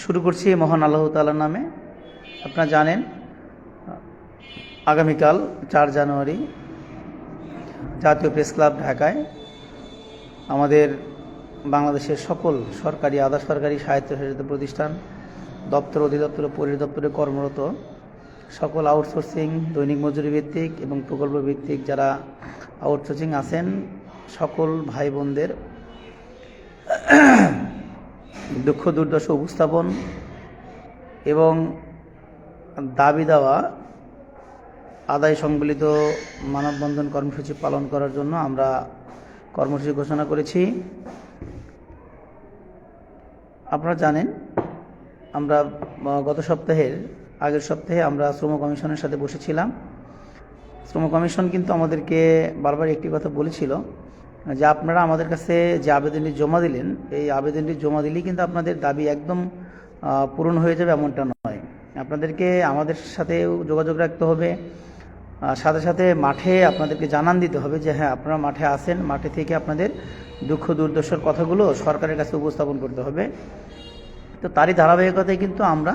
শুরু করছি মহান আল্লাহ তালার নামে। আপনারা জানেন, আগামীকাল চার জানুয়ারি জাতীয় প্রেস ক্লাব ঢাকায় আমাদের বাংলাদেশের সকল সরকারি আধা সরকারি স্বায়ত্তশাসিত প্রতিষ্ঠান, দপ্তর, অধিদপ্তর, পরিদপ্তরে কর্মরত সকল আউটসোর্সিং, দৈনিক মজুরি ভিত্তিক এবং প্রকল্প ভিত্তিক যারা আউটসোর্সিং আছেন, সকল ভাই বোনদের দুঃখ দুর্দশা উপস্থাপন এবং দাবি দেওয়া, আদায় সংবলিত মানববন্ধন কর্মসূচি পালন করার জন্য আমরা কর্মসূচি ঘোষণা করেছি। আপনারা জানেন, আমরা গত সপ্তাহের, আগের সপ্তাহে আমরা শ্রম কমিশনের সাথে বসেছিলাম। শ্রম কমিশন কিন্তু আমাদেরকে বারবার একটি কথা বলেছিল যে আপনারা আমাদের কাছে যে আবেদনটি জমা দিলেন, এই আবেদনটি জমা দিলেই কিন্তু আপনাদের দাবি একদম পূরণ হয়ে যাবে এমনটা নয়। আপনাদেরকে আমাদের সাথে যোগাযোগ রাখতে হবে। সাথে সাথে মাঠে আপনাদেরকে জানান দিতে হবে যে হ্যাঁ আপনারা মাঠে আসেন মাঠে থেকে আপনাদের দুঃখ দুর্দশার কথাগুলো সরকারের কাছে উপস্থাপন করতে হবে। তো তারই ধারাবাহিকতায় কিন্তু আমরা,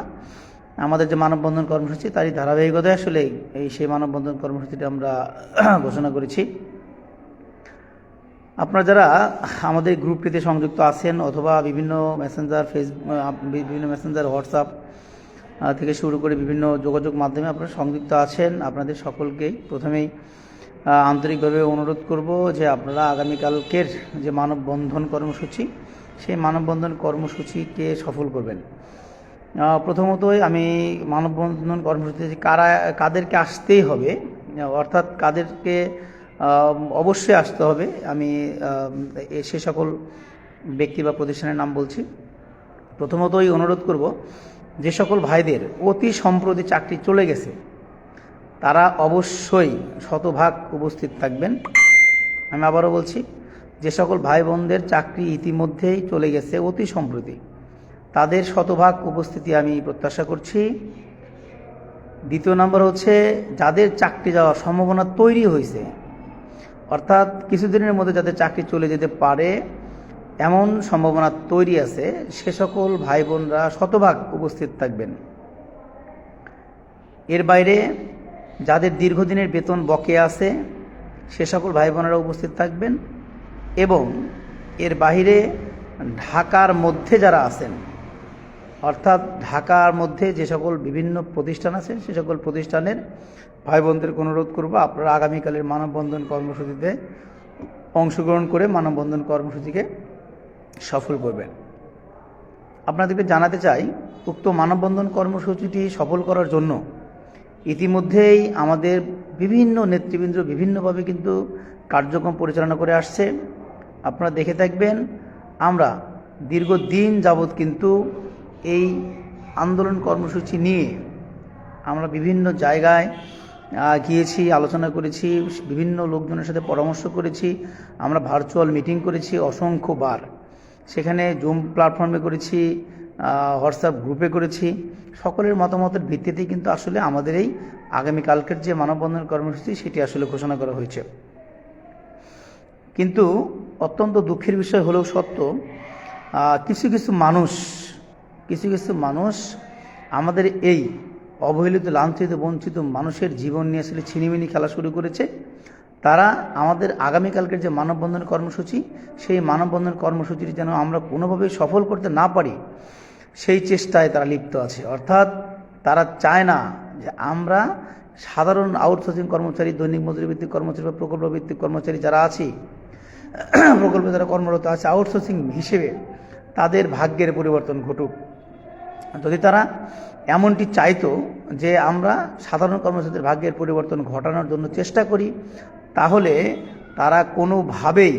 আমাদের যে মানববন্ধন কর্মসূচি, তারই ধারাবাহিকতায় আসলে এই সেই মানববন্ধন কর্মসূচিটা আমরা ঘোষণা করেছি। আপনারা যারা আমাদের গ্রুপটিতে সংযুক্ত আছেন অথবা বিভিন্ন মেসেঞ্জার ফেসবুক বিভিন্ন মেসেঞ্জার হোয়াটসঅ্যাপ থেকে শুরু করে বিভিন্ন যোগাযোগ মাধ্যমে আপনারা সংযুক্ত আছেন, আপনাদের সকলকেই প্রথমেই আন্তরিকভাবে অনুরোধ করব যে আপনারা আগামীকালকের যে মানববন্ধন কর্মসূচি, সেই মানববন্ধন কর্মসূচিকে সফল করবেন। প্রথমতই আমি মানববন্ধন কর্মসূচিতে কারা, কাদেরকে আসতেই হবে, অর্থাৎ কাদেরকে অবশ্যই আসতে হবে। আমি সে সকল ব্যক্তি বা প্রতিষ্ঠানের নাম বলছি। প্রথমতই অনুরোধ করব, যে সকল ভাইদের অতি সম্প্রতি চাকরি চলে গেছে, তারা অবশ্যই শতভাগ উপস্থিত থাকবেন। আমি আবারও বলছি, যে সকল ভাই বোনদের চাকরি ইতিমধ্যেই চলে গেছে অতি সম্প্রতি। তাদের শতভাগ উপস্থিতি আমি প্রত্যাশা করছি। দ্বিতীয় নম্বর হচ্ছে, যাদের চাকরি যাওয়ার সম্ভাবনা তৈরি হয়েছে অর্থাৎ কিছুদিনের মধ্যে যাদের চাকরি চলে যেতে পারে, এমন সম্ভাবনা তৈরি আছে। সে সকল ভাই বোনরা শতভাগ উপস্থিত থাকবেন। এর বাইরে যাদের দীর্ঘদিনের বেতন বকে আছে, সে সকল ভাই বোনেরা উপস্থিত থাকবেন এবং এর বাইরে ঢাকার মধ্যে যারা আছেন অর্থাৎ ঢাকার মধ্যে যে সকল বিভিন্ন প্রতিষ্ঠান আছে, সে সকল প্রতিষ্ঠানের ভাই বোনদেরকে অনুরোধ করব, আপনারা আগামীকালের মানববন্ধন কর্মসূচিতে অংশগ্রহণ করে মানববন্ধন কর্মসূচিকে সফল করবেন। আপনাদেরকে জানাতে চাই, উক্ত মানববন্ধন কর্মসূচিটি সফল করার জন্য ইতিমধ্যেই আমাদের বিভিন্ন নেতৃবৃন্দ বিভিন্নভাবে কিন্তু কার্যক্রম পরিচালনা করে আসছে। আপনারা দেখে থাকবেন, আমরা দীর্ঘদিন যাবৎ কিন্তু এই আন্দোলন কর্মসূচি নিয়ে আমরা বিভিন্ন জায়গায় গিয়েছি, আলোচনা করেছি, বিভিন্ন লোকজনের সাথে পরামর্শ করেছি, আমরা ভার্চুয়াল মিটিং করেছি অসংখ্যবার সেখানে জুম প্ল্যাটফর্মে করেছি হোয়াটসঅ্যাপ গ্রুপে করেছি। সকলের মতামতের ভিত্তিতেই কিন্তু আসলে আমাদের এই আগামীকালকের যে মানববন্ধন কর্মসূচি, সেটি আসলে ঘোষণা করা হয়েছে। কিন্তু অত্যন্ত দুঃখের বিষয় হলেও সত্য কিছু কিছু মানুষ কিছু কিছু মানুষ আমাদের এই অবহেলিত, লাঞ্ছিত, বঞ্চিত মানুষের জীবন নিয়ে আসলে ছিনিমিনি খেলা শুরু করেছে। তারা আমাদের আগামীকালকের যে মানববন্ধন কর্মসূচি, সেই মানববন্ধন কর্মসূচিটি যেন আমরা কোনোভাবেই সফল করতে না পারি, সেই চেষ্টায় তারা লিপ্ত আছে। অর্থাৎ তারা চায় না যে আমরা সাধারণ আউটসোর্সিং কর্মচারী, দৈনিক মজুরি ভিত্তিক কর্মচারী বা প্রকল্প ভিত্তিক কর্মচারী যারা আছি, প্রকল্পে যারা কর্মরত আছে, আউটসোর্সিং হিসেবে তাদের ভাগ্যের পরিবর্তন ঘটুক। যদি তারা এমনটি চাইতো যে আমরা সাধারণ কর্মচারীদের ভাগ্যের পরিবর্তন ঘটানোর জন্য চেষ্টা করি, তাহলে তারা কোনোভাবেই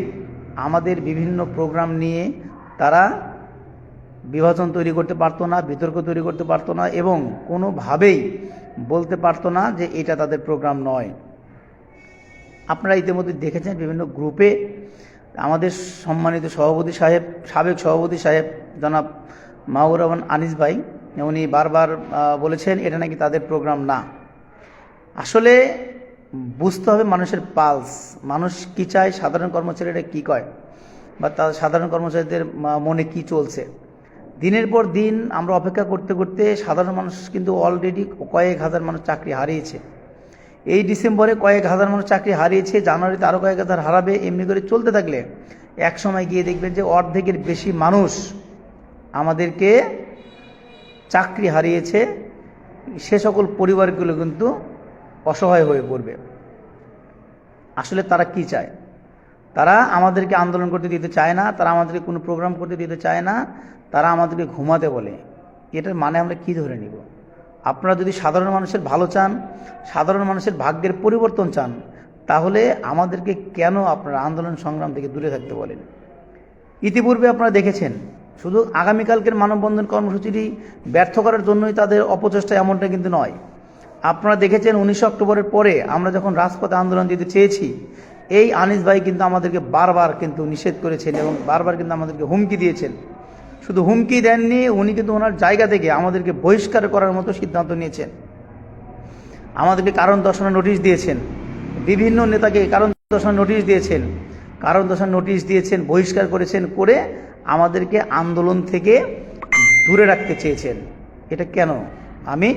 আমাদের বিভিন্ন প্রোগ্রাম নিয়ে তারা বিভাজন তৈরি করতে পারতো না, বিতর্ক তৈরি করতে পারতো না এবং কোনোভাবেই বলতে পারতো না যে এটা তাদের প্রোগ্রাম নয়। আপনারা ইতিমধ্যে দেখেছেন বিভিন্ন গ্রুপে আমাদের সম্মানিত সভাপতি সাহেব, সাবেক সভাপতি সাহেব জনাব মাহবুর রহমান আনিস ভাই, উনি বারবার বলেছেন এটা নাকি তাদের প্রোগ্রাম না। আসলে বুঝতে হবে মানুষের পালস মানুষ কি চায়, সাধারণ কর্মচারীরা কি কয়, বা তার সাধারণ কর্মচারীদের মনে কি চলছে। দিনের পর দিন আমরা অপেক্ষা করতে করতে সাধারণ মানুষ কিন্তু অলরেডি কয়েক হাজার মানুষ চাকরি হারিয়েছে। এই ডিসেম্বরে কয়েক হাজার মানুষ চাকরি হারিয়েছে, জানুয়ারিতে আরও কয়েক হাজার হারাবে, এমনি করে চলতে থাকলে এক সময় গিয়ে দেখবেন যে অর্ধেকের বেশি মানুষ আমাদেরকে চাকরি হারিয়েছে। সে সকল পরিবারগুলো কিন্তু অসহায় হয়ে পড়বে। আসলে তারা কি চায়? তারা আমাদেরকে আন্দোলন করতে দিতে চায় না, তারা আমাদেরকে কোনো প্রোগ্রাম করতে দিতে চায় না, তারা আমাদেরকে ঘুমাতে বলে। এটার মানে আমরা কি ধরে নিব? আপনারা যদি সাধারণ মানুষের ভালো চান, সাধারণ মানুষের ভাগ্যের পরিবর্তন চান, তাহলে আমাদেরকে কেন আপনারা আন্দোলন সংগ্রাম থেকে দূরে থাকতে বলেন? ইতিপূর্বে আপনারা দেখেছেন শুধু আগামীকালকের মানববন্ধন কর্মসূচিটি ব্যর্থ করার জন্যই তাদের অপচেষ্টা এমনটা কিন্তু নয়। আপনারা দেখেছেন উনিশে অক্টোবরের পরে আমরা যখন রাজপথে আন্দোলন দিতে চেয়েছি, এই আনিস ভাই কিন্তু আমাদেরকে বারবার কিন্তু নিষেধ করেছেন এবং বারবার কিন্তু আমাদেরকে হুমকি দিয়েছেন। শুধু হুমকি দেননি, উনি কিন্তু ওনার জায়গা থেকে আমাদেরকে বহিষ্কার করার মতো সিদ্ধান্ত নিয়েছেন। আমাদেরকে কারণ দর্শনের নোটিশ দিয়েছেন। বিভিন্ন নেতাকে কারণ দর্শনের নোটিশ দিয়েছেন। কারণ দর্শন নোটিশ দিয়েছেন, বহিষ্কার করেছেন করে আমাদেরকে আন্দোলন থেকে দূরে রাখতে চেয়েছেন। এটা কেন? আমি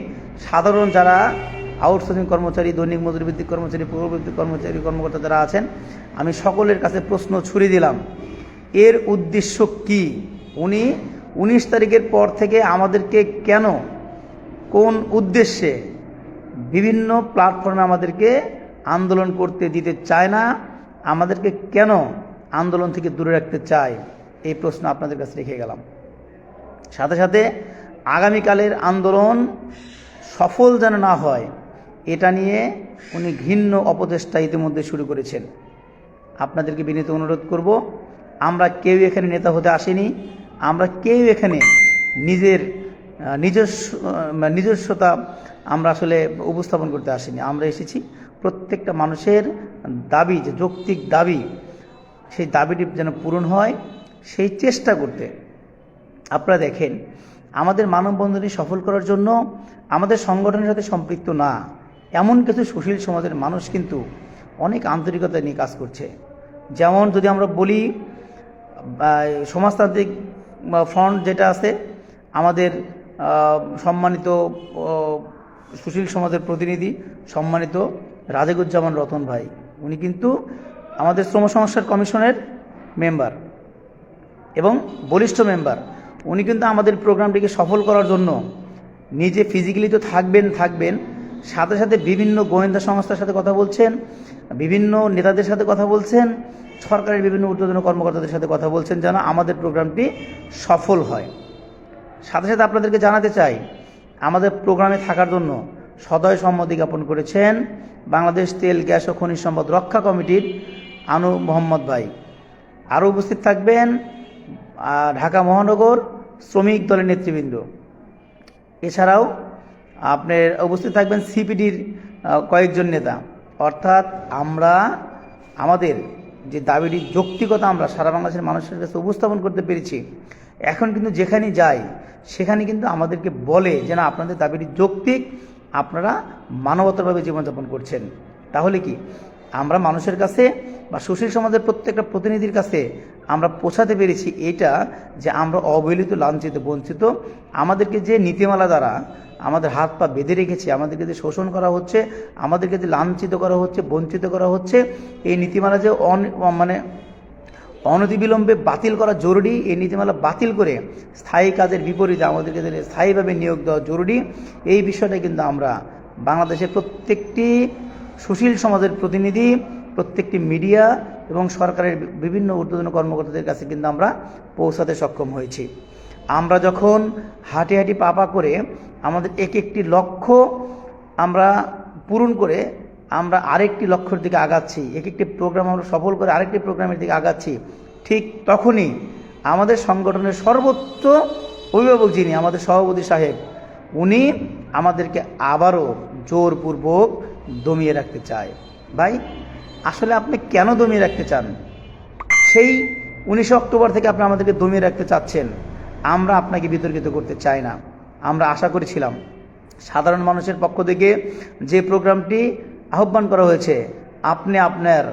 সাধারণ যারা আউটসোর্সিং কর্মচারী, দৈনিক মজুরি ভিত্তিক কর্মচারী পূর্বভিত্তিক কর্মচারী, কর্মকর্তা যারা আছেন, আমি সকলের কাছে প্রশ্ন ছুড়ে দিলাম। এর উদ্দেশ্য কি? উনি উনিশ তারিখের পর থেকে আমাদেরকে কেন, কোন উদ্দেশ্যে বিভিন্ন প্ল্যাটফর্মে আমাদেরকে আন্দোলন করতে দিতে চায় না, আমাদেরকে কেন আন্দোলন থেকে দূরে রাখতে চায়? এই প্রশ্ন আপনাদের কাছে রেখে গেলাম। সাথে সাথে আগামীকালের আন্দোলন সফল যেন না হয়, এটা নিয়ে উনি ঘৃণ্য অপচেষ্টা ইতিমধ্যে শুরু করেছেন। আপনাদেরকে বিনীত অনুরোধ করব, আমরা কেউ এখানে নেতা হতে আসিনি, আমরা কেউ এখানে নিজের নিজস্ব নিজস্বতা আমরা আসলে উপস্থাপন করতে আসিনি। আমরা এসেছি, প্রত্যেকটা মানুষের দাবি, যে যৌক্তিক দাবি, সেই দাবিটি যেন পূরণ হয়। সেই চেষ্টা করতে। আপনারা দেখেন, আমাদের মানববন্ধনী সফল করার জন্য আমাদের সংগঠনের সাথে সম্পৃক্ত না। এমন কিছু সুশীল সমাজের মানুষ কিন্তু অনেক আন্তরিকতা নিয়ে কাজ করছে। যেমন যদি আমরা বলি সমাজতান্ত্রিক ফ্রন্ট যেটা আছে, আমাদের সম্মানিত সুশীল সমাজের প্রতিনিধি, সম্মানিত রাজেকুজ্জামান রতন ভাই। উনি কিন্তু আমাদের শ্রম সংস্কার কমিশনের মেম্বার এবং বলিষ্ঠ মেম্বার উনি কিন্তু আমাদের প্রোগ্রামটিকে সফল করার জন্য নিজে ফিজিক্যালি তো থাকবেন থাকবেন, সাথে সাথে বিভিন্ন গোয়েন্দা সংস্থার সাথে কথা বলছেন, বিভিন্ন নেতাদের সাথে কথা বলছেন, সরকারের বিভিন্ন ঊর্ধ্বতন কর্মকর্তাদের সাথে কথা বলছেন যেন আমাদের প্রোগ্রামটি সফল হয়। সাথে সাথে আপনাদেরকে জানাতে চাই, আমাদের প্রোগ্রামে থাকার জন্য সদয় সম্মতি জ্ঞাপন করেছেন বাংলাদেশ তেল, গ্যাস ও খনিজ সম্পদ রক্ষা কমিটির আনু মোহাম্মদ ভাই। আরও উপস্থিত থাকবেন ঢাকা মহানগর শ্রমিক দলের নেতৃবৃন্দ। এছাড়াও আপনার উপস্থিত থাকবেন সিপিডির কয়েকজন নেতা। অর্থাৎ আমরা, আমাদের যে দাবিটির যৌক্তিকতা আমরা সারা বাংলাদেশের মানুষের কাছে উপস্থাপন করতে পেরেছি, এখন কিন্তু যেখানে যাই, সেখানে কিন্তু আমাদেরকে বলে যে না, আপনাদের দাবিটি যৌক্তিক, আপনারা মানবতারভাবে জীবনযাপন করছেন। তাহলে কি? আমরা মানুষের কাছে বা সুশীল সমাজের প্রত্যেকটা প্রতিনিধির কাছে আমরা পৌঁছাতে পেরেছি এটা যে আমরা অবহেলিত, লাঞ্ছিত, বঞ্চিত। আমাদেরকে যে নীতিমালা দ্বারা আমাদের হাত পা বেঁধে রেখেছে, আমাদেরকে যে শোষণ করা হচ্ছে, আমাদেরকে যে লাঞ্ছিত করা হচ্ছে, বঞ্চিত করা হচ্ছে, এই নীতিমালা যে অন মানে অনতিবিলম্বে বাতিল করা জরুরি, এই নীতিমালা বাতিল করে স্থায়ী কাজের বিপরীতে আমাদেরকে স্থায়ীভাবে নিয়োগ দেওয়া জরুরি, এই বিষয়টা কিন্তু আমরা বাংলাদেশের প্রত্যেকটি সুশীল সমাজের প্রতিনিধি, প্রত্যেকটি মিডিয়া এবং সরকারের বিভিন্ন ঊর্ধ্বতন কর্মকর্তাদের কাছে কিন্তু আমরা পৌঁছাতে সক্ষম হয়েছি। আমরা যখন হাঁটি হাঁটি পা পা করে আমাদের এক একটি লক্ষ্য আমরা পূরণ করে আমরা আরেকটি লক্ষ্যের দিকে আগাচ্ছি, এক একটি প্রোগ্রাম আমরা সফল করে আরেকটি প্রোগ্রামের দিকে আগাচ্ছি, ঠিক তখনই আমাদের সংগঠনের সর্বোচ্চ অভিভাবক যিনি আমাদের সভাপতি সাহেব, উনি আমাদেরকে আবারও জোরপূর্বক দমিয়ে রাখতে চায়। ভাই আসলে আপনি কেন দমিয়ে রাখতে চান? সেই উনিশে অক্টোবর থেকে আপনি আমাদেরকে দমিয়ে রাখতে চাচ্ছেন। আমরা আপনাকে বিতর্কিত করতে চাই না। আমরা আশা করেছিলাম। সাধারণ মানুষের পক্ষ থেকে যে প্রোগ্রামটি আহ্বান করা হয়েছে, আপনি আপনার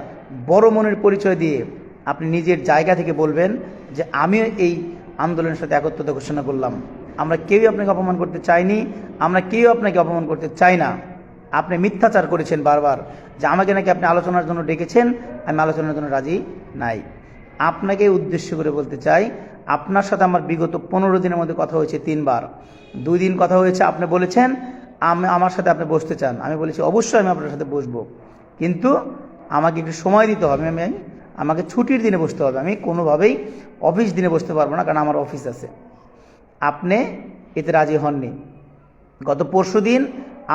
বড় মনের পরিচয় দিয়ে আপনি নিজের জায়গা থেকে বলবেন যে আমি এই আন্দোলনের সাথে একত্রতা ঘোষণা করলাম। আমরা কেউই আপনাকে অপমান করতে চাইনি। আমরা কেউ আপনাকে অপমান করতে চাই না। আপনি মিথ্যাচার করেছেন বারবার, যে আমাকে নাকি আপনি আলোচনার জন্য ডেকেছেন, আমি আলোচনার জন্য রাজি নাই। আপনাকে উদ্দেশ্য করে বলতে চাই, আপনার সাথে আমার বিগত পনেরো দিনের মধ্যে কথা হয়েছে তিনবার। দুই দিন কথা হয়েছে, আপনি বলেছেন, আমি, আমার সাথে আপনি বসতে চান। আমি বলেছি, অবশ্যই আমি আপনার সাথে বসবো। কিন্তু আমাকে একটু সময় দিতে হবে আমি, আমাকে ছুটির দিনে বসতে হবে। আমি কোনোভাবেই অফিস দিনে বসতে পারব না, কারণ আমার অফিস আছে। আপনি এতে রাজি হননি। গত পরশু দিন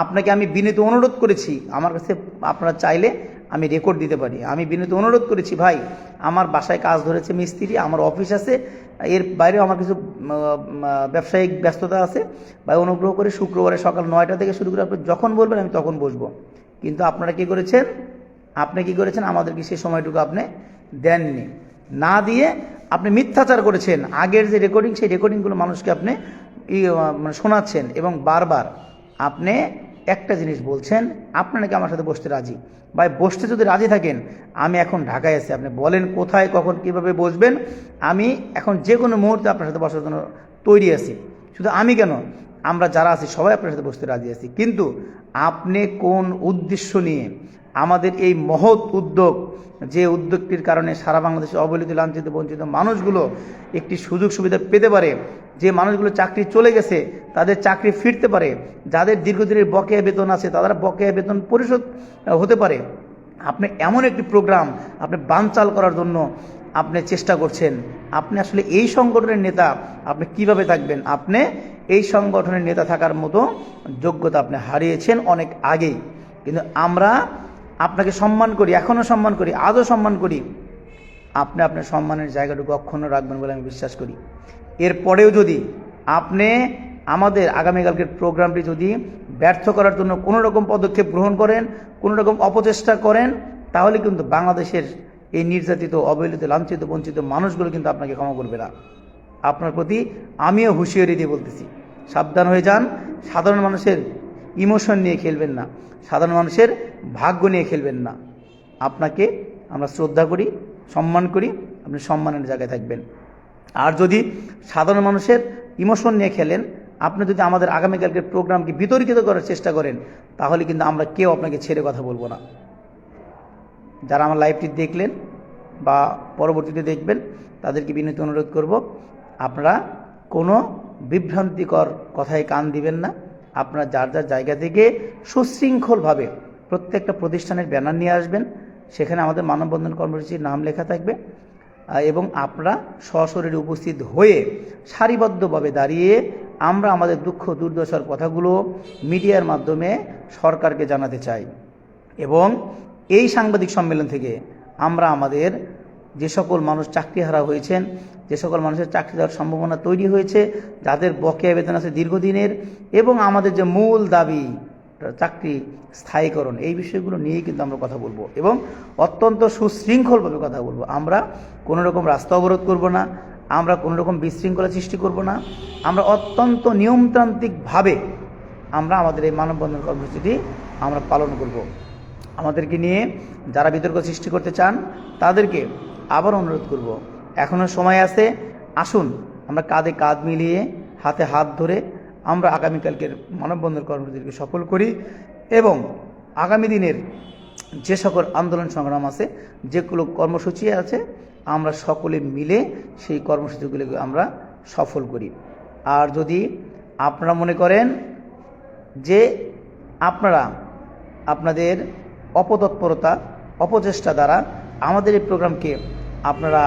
আপনাকে আমি বিনীত অনুরোধ করেছি, আমার কাছে আপনারা চাইলে আমি রেকর্ড দিতে পারি। আমি বিনীত অনুরোধ করেছি, ভাই, আমার বাসায় কাজ ধরেছে মিস্ত্রি, আমার অফিস আছে, এর বাইরেও আমার কিছু ব্যবসায়িক ব্যস্ততা আছে। ভাই, অনুগ্রহ করে শুক্রবারে সকাল নয়টা থেকে শুরু করে আপনি যখন বলবেন, আমি তখন বসবো। কিন্তু আপনারা কি করেছেন? আপনি কি করেছেন? আমাদেরকে সেই সময়টুকু আপনি দেননি। না দিয়ে আপনি মিথ্যাচার করেছেন। আগের যে রেকর্ডিং সেই রেকর্ডিংগুলো মানুষকে আপনি মানে শোনাচ্ছেন এবং বারবার আপনি একটা জিনিস বলছেন, আপনি নাকি আমার সাথে বসতে রাজি? ভাই, বসতে যদি রাজি থাকেন, আমি এখন ঢাকায় আছি। আপনি বলেন কোথায়, কখন, কীভাবে বসবেন? আমি এখন যে কোনো মুহূর্তে আপনার সাথে বসার জন্য তৈরি আছি। শুধু আমি কেন? আমরা যারা আছি, সবাই আপনার সাথে বসতে রাজি আছি। কিন্তু আপনি কোন উদ্দেশ্য নিয়ে আমাদের এই মহৎ উদ্যোগ, যে উদ্যোগটির কারণে সারা বাংলাদেশে অবহেলিত, লাঞ্ছিত, বঞ্চিত মানুষগুলো একটি সুযোগ সুবিধা পেতে পারে, যে মানুষগুলো চাকরি চলে গেছে, তাদের চাকরি ফিরতে পারে, যাদের দীর্ঘদিনের বকেয়া বেতন আছে তারা বকেয়া বেতন পরিশোধ হতে পারে। আপনি এমন একটি প্রোগ্রাম আপনি বানচাল করার জন্য আপনি চেষ্টা করছেন। আপনি আসলে এই সংগঠনের নেতা, আপনি কীভাবে থাকবেন? আপনি এই সংগঠনের নেতা থাকার মতো যোগ্যতা আপনি হারিয়েছেন অনেক আগেই। কিন্তু আমরা আপনাকে সম্মান করি এখনও সম্মান করি, আজও সম্মান করি। আপনি আপনার সম্মানের জায়গাটুকু অক্ষুণ্ণ রাখবেন বলে আমি বিশ্বাস করি। এরপরেও যদি আপনি আমাদের আগামীকালকের প্রোগ্রামটি যদি ব্যর্থ করার জন্য কোনো রকম পদক্ষেপ গ্রহণ করেন, কোনো রকম অপচেষ্টা করেন, তাহলে কিন্তু বাংলাদেশের এই নির্যাতিত, অবহেলিত, লাঞ্ছিত, বঞ্চিত মানুষগুলো কিন্তু আপনাকে ক্ষমা করবে না। আপনার প্রতি আমিও হুঁশিয়ারি দিয়ে বলতেছি। সাবধান হয়ে যান। সাধারণ মানুষের ইমোশন নিয়ে খেলবেন না। সাধারণ মানুষের ভাগ্য নিয়ে খেলবেন না। আপনাকে আমরা শ্রদ্ধা করি, সম্মান করি, আপনি সম্মানের জায়গায় থাকবেন। আর যদি সাধারণ মানুষের ইমোশন নিয়ে খেলেন, আপনি যদি আমাদের আগামীকালকের প্রোগ্রামকে বিতর্কিত করার চেষ্টা করেন, তাহলে কিন্তু আমরা কেউ আপনাকে ছেড়ে কথা বলব না। যারা আমার লাইভটি দেখলেন বা পরবর্তীতে দেখবেন, তাদেরকে বিনীত অনুরোধ করব, আপনারা কোনো বিভ্রান্তিকর কথায় কান দিবেন না। আপনারা যার যার জায়গা থেকে সুশৃঙ্খলভাবে প্রত্যেকটা প্রতিষ্ঠানের ব্যানার নিয়ে আসবেন। সেখানে আমাদের মানববন্ধন কর্মসূচির নাম লেখা থাকবে। এবং আপনারা সশরীরে উপস্থিত হয়ে সারিবদ্ধভাবে দাঁড়িয়ে আমরা আমাদের দুঃখ, দুর্দশার কথাগুলো মিডিয়ার মাধ্যমে সরকারকে জানাতে চাই। এবং এই সাংবাদিক সম্মেলন থেকে আমরা আমাদের যে সকল মানুষ চাকরিহারা হয়েছেন যে সকল মানুষের চাকরি দেওয়ার সম্ভাবনা তৈরি হয়েছে, যাদের বকেয়া বেতন আছে দীর্ঘদিনের এবং আমাদের যে মূল দাবি চাকরি স্থায়ীকরণ, এই বিষয়গুলো নিয়েই কিন্তু আমরা কথা বলব এবং অত্যন্ত সুশৃঙ্খলভাবে কথা বলব। আমরা কোনো রকম রাস্তা অবরোধ করব না, আমরা কোনো রকম বিশৃঙ্খলা সৃষ্টি করব না, আমরা অত্যন্ত নিয়মতান্ত্রিকভাবে আমরা আমাদের এই মানববন্ধন কর্মসূচিটি আমরা পালন করব। আমাদেরকে নিয়ে যারা বিতর্ক সৃষ্টি করতে চান, তাদেরকে আবার অনুরোধ করব। এখনও সময় আছে। আসুন, আমরা কাঁধে কাঁধ মিলিয়ে হাতে হাত ধরে আমরা আগামীকালকের মানববন্ধন কর্মসূচিকে সফল করি এবং আগামী দিনের যে সকল আন্দোলন সংগ্রাম আছে যেগুলো কর্মসূচি আছে, আমরা সকলে মিলে সেই কর্মসূচিগুলিকে আমরা সফল করি। আর যদি আপনারা মনে করেন যে আপনারা আপনাদের অপতৎপরতা, অপচেষ্টা দ্বারা আমাদের এই প্রোগ্রামকে আপনারা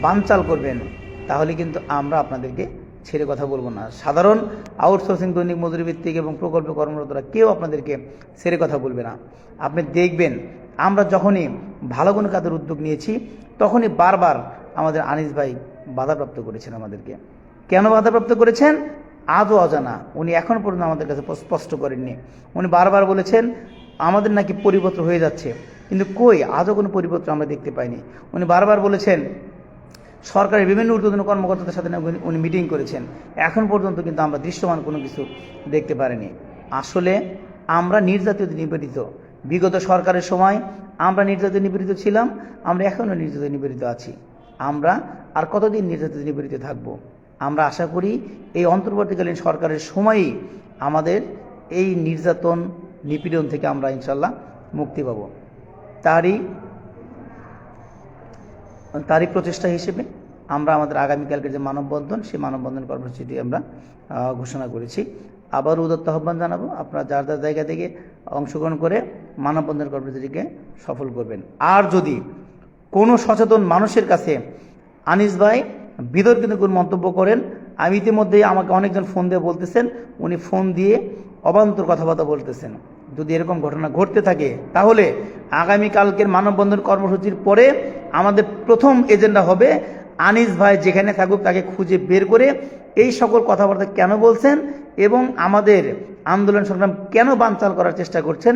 বানচাল করবেন, তাহলে কিন্তু আমরা আপনাদেরকে ছেড়ে কথা বলব না। সাধারণ আউটসোর্সিং দৈনিক মজুরি ভিত্তিক এবং প্রকল্প কর্মরতরা কেউ আপনাদেরকে ছেড়ে কথা বলবে না। আপনি দেখবেন, আমরা যখনই ভালো কোনো কাজের উদ্যোগ নিয়েছি, তখনই বারবার আমাদের আনিস ভাই বাধাপ্রাপ্ত করেছেন আমাদেরকে। কেন বাধাপ্রাপ্ত করেছেন? আজও অজানা। উনি এখন পর্যন্ত আমাদের কাছে স্পষ্ট করেননি। উনি বারবার বলেছেন, আমাদের নাকি পরিবর্তন হয়ে যাচ্ছে। কিন্তু কই? আজও কোনো পরিবর্তন আমরা দেখতে পাইনি। উনি বারবার বলেছেন সরকারের বিভিন্ন ঊর্ধ্বতন কর্মকর্তাদের সাথে উনি- মিটিং করেছেন। এখন পর্যন্ত কিন্তু আমরা দৃশ্যমান কোনো কিছু দেখতে পারিনি। আসলে আমরা নির্যাতিত, নিপীড়িত। বিগত সরকারের সময় আমরা নির্যাতিত, নিপীড়িত ছিলাম, আমরা এখনও নির্যাতিত, নিপীড়িত আছি। আমরা আর কতদিন নির্যাতিত, নিপীড়িত থাকব? আমরা আশা করি এই অন্তর্বর্তীকালীন সরকারের সময়ই আমাদের এই নির্যাতন, নিপীড়ন থেকে আমরা ইনশাল্লাহ মুক্তি পাব। তারই তারই প্রচেষ্টা হিসেবে আমরা আমাদের আগামীকালকে যে মানববন্ধন, সেই মানববন্ধন কর্মসূচিটি আমরা ঘোষণা করেছি। আবার উদত্ত আহ্বান জানাব, আপনারা যার যার জায়গা থেকে অংশগ্রহণ করে মানববন্ধন কর্মসূচিকে সফল করবেন। আর যদি কোনো সচেতন মানুষের কাছে আনিস ভাই বিতর্কিত কোনো মন্তব্য করেন, আমি ইতিমধ্যেই আমাকে অনেকজন ফোন দিয়ে বলতেছেন, উনি ফোন দিয়ে অবান্তর কথাবার্তা বলতেছেন। যদি এরকম ঘটনা ঘটতে থাকে, তাহলে আগামীকালকের মানববন্ধন কর্মসূচির পরে আমাদের প্রথম এজেন্ডা হবে আনিস ভাই যেখানে থাকুক তাকে খুঁজে বের করে এই সকল কথাবার্তা কেন বলছেন এবং আমাদের আন্দোলন সংগ্রাম কেন বানচাল করার চেষ্টা করছেন,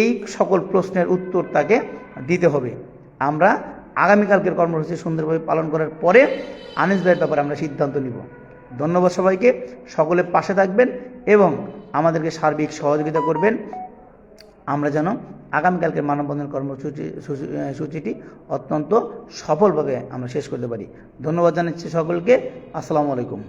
এই সকল প্রশ্নের উত্তর তাকে দিতে হবে। আমরা আগামীকালকের কর্মসূচি সুন্দরভাবে পালন করার পরে আনিস ভাইয়ের ব্যাপারে আমরা সিদ্ধান্ত নিব। ধন্যবাদ সবাইকে। সকলে পাশে থাকবেন এবং আমাদেরকে সার্বিক সহযোগিতা করবেন। আমরা যেন আগামীকালকের মানববন্ধন কর্মসূচি সূচিটি অত্যন্ত সফলভাবে আমরা শেষ করতে পারি। ধন্যবাদ জানাচ্ছি সকলকে। আসসালামু আলাইকুম।